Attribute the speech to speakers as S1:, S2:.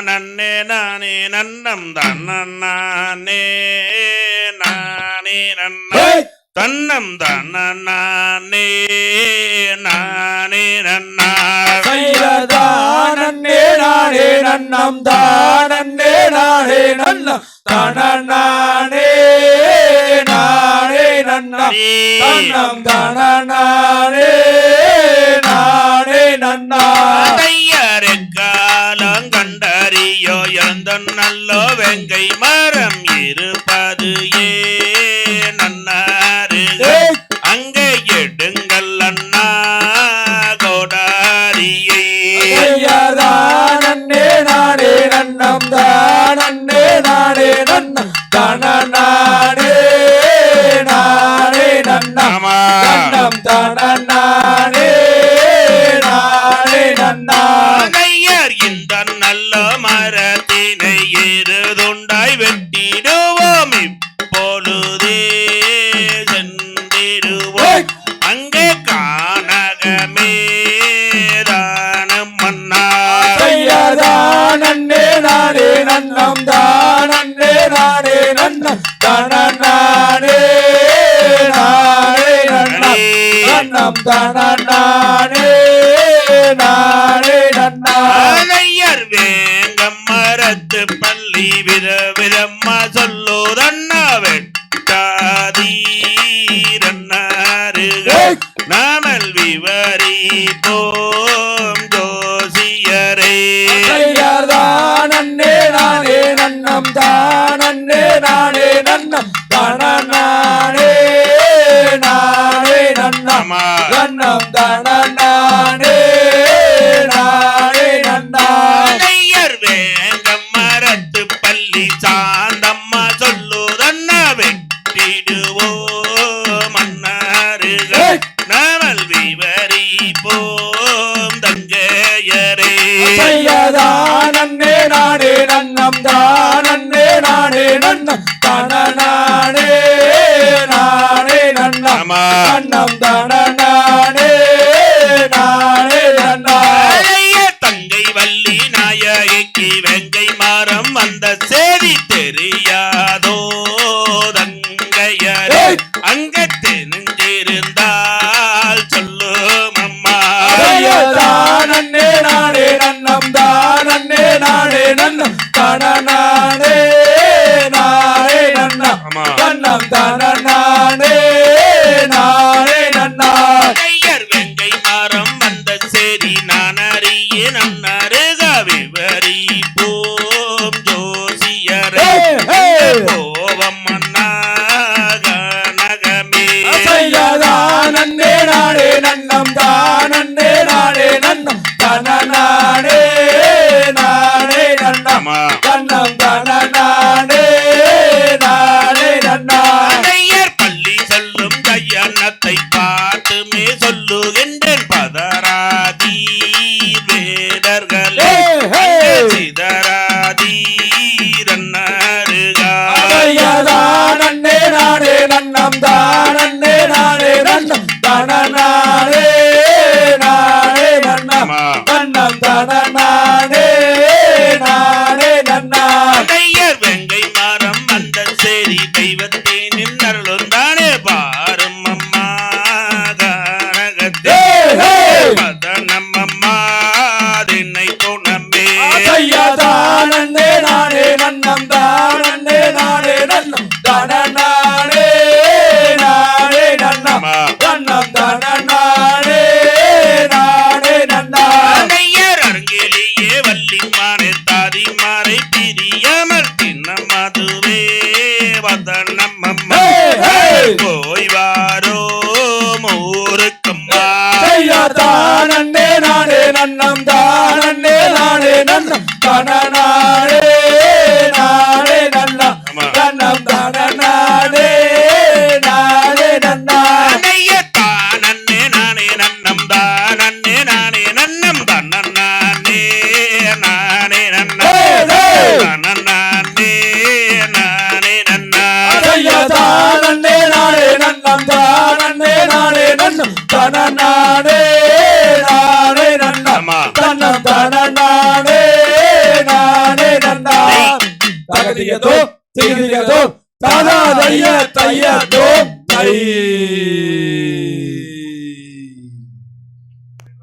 S1: நன்னே நானே நன்னம் தன்னே நானே நன்னம்.
S2: ஏய்!
S1: தன்னம் தன்னே நானே நன்னா
S2: சையதானே நானே நன்னம் தானே. நானே நன்னம். தனநானே நானே நன்னம். தன்னம் தனநானே நானே நன்னா
S1: தையருக்காலம் கண்டறியோ எந்த நல்லோ வெங்கை மரம் இருப்பது ஏ நன்னாரு
S2: ஏய்!
S1: அங்கே எடுங்கள் அண்ணா கோடாரியை
S2: நானே நன்னம் தானே நானே நன்னம் நானே நன்னா
S1: ஆனையர் வேங்கம் மரத்து பள்ளி வித விதம்மா சொல்லுதண்ணா வெட்டாதீரன்னாருக
S2: ஏய்!
S1: நாமல் விவரி போம் தங்கையரே
S2: சையதானே நானே நன்னம் தானே நானே நன்னம். தனநானே நானே நன்னம்.
S1: ஆமா.
S2: நன்னம் தனநானே நானே நன்னா
S1: பழைய தங்கை வள்ளி நாயகிக்கு வெங்கை மரம் வந்த செய்தி தெரியாதோ தங்கையரே
S2: ஏய்!
S1: சொல்லுகின்றேன் பதராதி வேடர்களே. சிதராதீரன்னருகா
S2: தானே நானே நன்னம் தானே நானே நன்னம் தனநானே நானே நன்னம். தன்னம் தனநானே
S1: நன்னம். தானே
S2: நானே நன்னம். தன நாடே நாடே நன்னா நன்னம். தன நாடே நாடே நன்னா
S1: அன்னைய
S2: தானே நானே நன்னம். தானே நானே நன்னம். தன நானே நானே நன்னா
S1: தன நானே நானே நன்னா அன்னைய தானே ¿Te haga
S2: el ligador? ¿Te haga el ligador? ¡Tara!